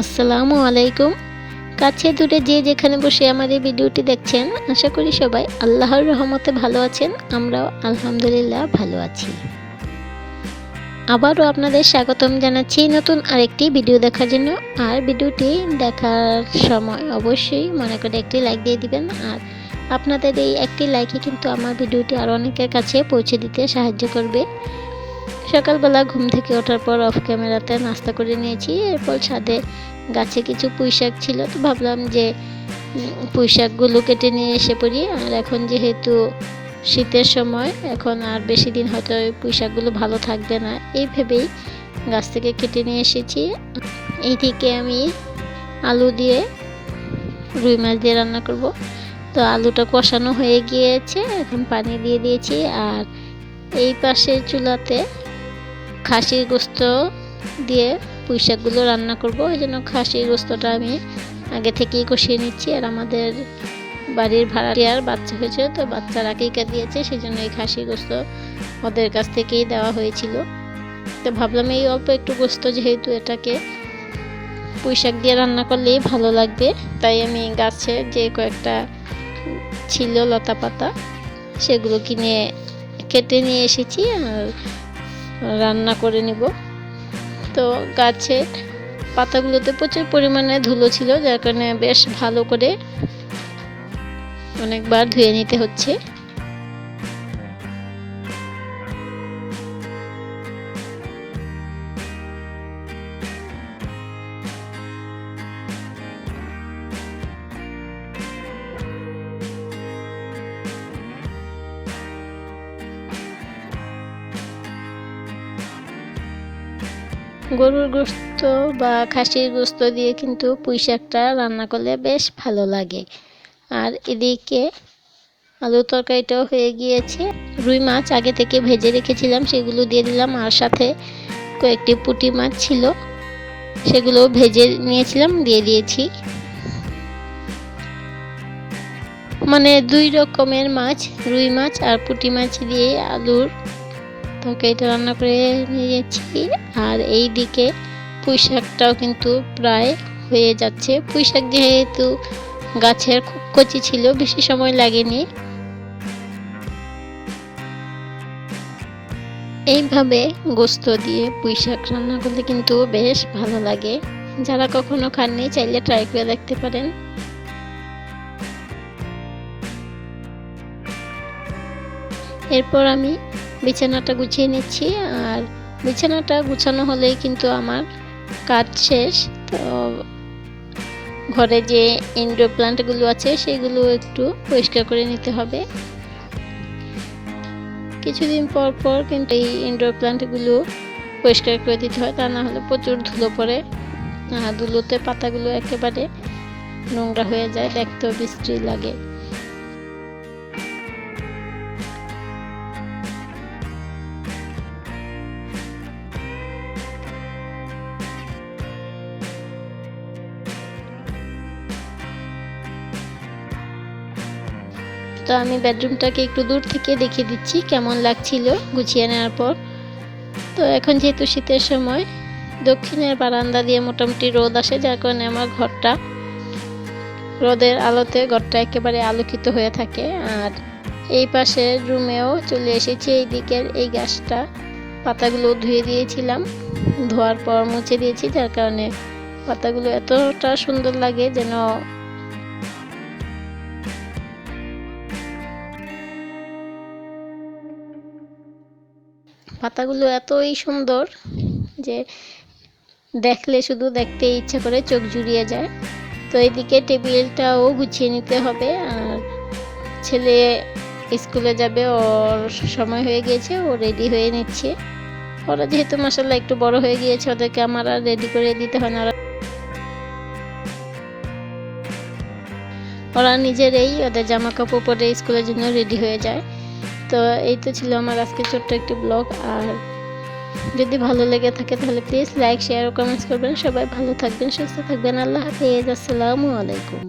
আসসালামু আলাইকুম। কাছে দূরে যে যেখানে বসে আমার এই ভিডিওটি দেখছেন, আশা করি সবাই আল্লাহর রহমতে ভালো আছেন, আমরাও আলহামদুলিল্লাহ ভালো আছি। আবারও আপনাদের স্বাগতম জানাচ্ছি নতুন আরেকটি ভিডিও দেখার জন্য। আর ভিডিওটি দেখার সময় অবশ্যই মনে করে একটি লাইক দিয়ে দিবেন। আর আপনাদের এই একটি লাইকে কিন্তু আমার ভিডিওটি আরও অনেকের কাছে পৌঁছে দিতে সাহায্য করবে। সকালবেলা ঘুম থেকে ওঠার পর অফ ক্যামেরাতে নাস্তা করে নিয়েছি। এরপর ছাদে গাছে কিছু পুঁইশাক ছিল তো ভাবলাম যে উম, পুঁই শাকগুলো কেটে নিয়ে এসে পড়ি। আর এখন যেহেতু শীতের সময় এখন আর বেশি দিন হয়তো ওই পুঁই শাকগুলো ভালো থাকবে না। এই ভেবেই গাছ থেকে কেটে নিয়ে এসেছি। এইদিকে আমি আলু দিয়ে রুই মাছ দিয়ে রান্না করব। তো আলুটা কষানো হয়ে গিয়েছে এখন পানি দিয়ে দিয়েছি। আর এই পাশে চুলাতে খাসির গোস্ত দিয়ে পুঁই শাকগুলো রান্না করব। এই জন্য খাসির গোস্তটা আমি আগে থেকেই কষিয়ে নিচ্ছি। আর আমাদের বাড়ির ভাড়াটিয়ার বাচ্চা হয়েছে, তো বাচ্চার আকিকা দিয়েছে? সেই জন্য এই খাসির গোস্ত ওদের কাছ থেকেই দেওয়া হয়েছিল। তো ভাবলাম এই অল্প একটু গোস্ত, যেহেতু এটাকে পুঁই শাক দিয়ে রান্না করলেই ভালো লাগবে। তাই আমি গাছে যে কয়েকটা ছিল লতা পাতা সেগুলো কিনে কেটে নিয়ে এসেছি। আর রান্না করে নিব। তো গাছে পাতাগুলোতে প্রচুর পরিমাণে ধুলো ছিল, যার কারণে বেশ ভালো করে অনেকবার ধুয়ে নিতে হচ্ছে। গরুর গোস্ত বা খাসির গোস্ত দিয়ে কিন্তু পুঁই শাকটা রান্না করলে বেশ ভালো লাগে। আর এদিকে আলু তরকারিটাও হয়ে গিয়েছে। রুই মাছ আগে থেকে ভেজে রেখেছিলাম, সেগুলো দিয়ে দিলাম। আর সাথে কয়েকটি পুঁটি মাছ ছিল, সেগুলো ভেজে নিয়েছিলাম, দিয়ে দিয়েছি। মানে দুই রকমের মাছ, রুই মাছ আর পুঁটি মাছ দিয়ে আলুর তরকারিটা রান্না করে নিয়েছি আর এই দিকে পুঁই শাকটাও কিন্তু প্রায় হয়ে যাচ্ছে। পুঁই শাক যেহেতু গাছের খুব কচি ছিল, বেশি সময় লাগেনি। এইভাবে গোস্ত দিয়ে পুঁই শাক রান্না করলে কিন্তু বেশ ভালো লাগে। যারা কখনো খাননি, চাইলে ট্রাই করে দেখতে পারেন। এরপর আমি বিছানাটা গুছিয়ে নিচ্ছি, আর বিছানাটা গুছানো হলেই কিন্তু আমার কাজ শেষ। তো ঘরে যে ইনডোর প্লান্টগুলো আছে, সেগুলো একটু পরিষ্কার করে নিতে হবে। কিছুদিন পর পর কিন্তু এই ইনডোর প্লান্টগুলো পরিষ্কার করে দিতে হয়, তা না হলে প্রচুর ধুলো পড়ে। ধুলোতে পাতাগুলো একেবারে নোংরা হয়ে যায়, দেখতেও বৃষ্টি লাগে। তো আমি বেডরুমটাকে একটু দূর থেকে দেখিয়ে দিচ্ছি, কেমন লাগছিল গুছিয়ে নেওয়ার পর। তো এখন যেহেতু শীতের সময়, দক্ষিণের বারান্দা দিয়ে মোটামুটি রোদ আসে, যার কারণে আমার ঘরটা, রোদের আলোতে ঘরটা একেবারে আলোকিত হয়ে থাকে। আর এই পাশের রুমেও চলে এসেছি, এই দিকের এই গাছটা, পাতাগুলো ধুয়ে দিয়েছিলাম। ধোয়ার পর মুছে দিয়েছি, যার কারণে পাতাগুলো এতটা সুন্দর লাগে যেন পাতাগুলো এতই সুন্দর যে দেখলে শুধু দেখতে ইচ্ছা করে চোখ জুড়িয়ে যায়। তো এদিকে টেবিলটাও গুছিয়ে নিতে হবে আর ছেলে স্কুলে যাবে, ওর সময় হয়ে গিয়েছে, ও রেডি হয়ে নিচ্ছে। ওরা যেহেতু মশাল্লা একটু বড় হয়ে গিয়েছে, ওদেরকে আমার আর রেডি করে দিতে হয় না। ওরা ওরা নিজেরাই ওদের জামা কাপড় পরে স্কুলের জন্য রেডি হয়ে যায়। তো এই তো ছিল আমার আজকে ছোট্ট একটি ব্লগ আর যদি ভালো লেগে থাকে তাহলে প্লিজ লাইক শেয়ার ও কমেন্টস করবেন। সবাই ভালো থাকবেন, সুস্থ থাকবেন। আল্লাহ হাফিজ, আসসালামু আলাইকুম।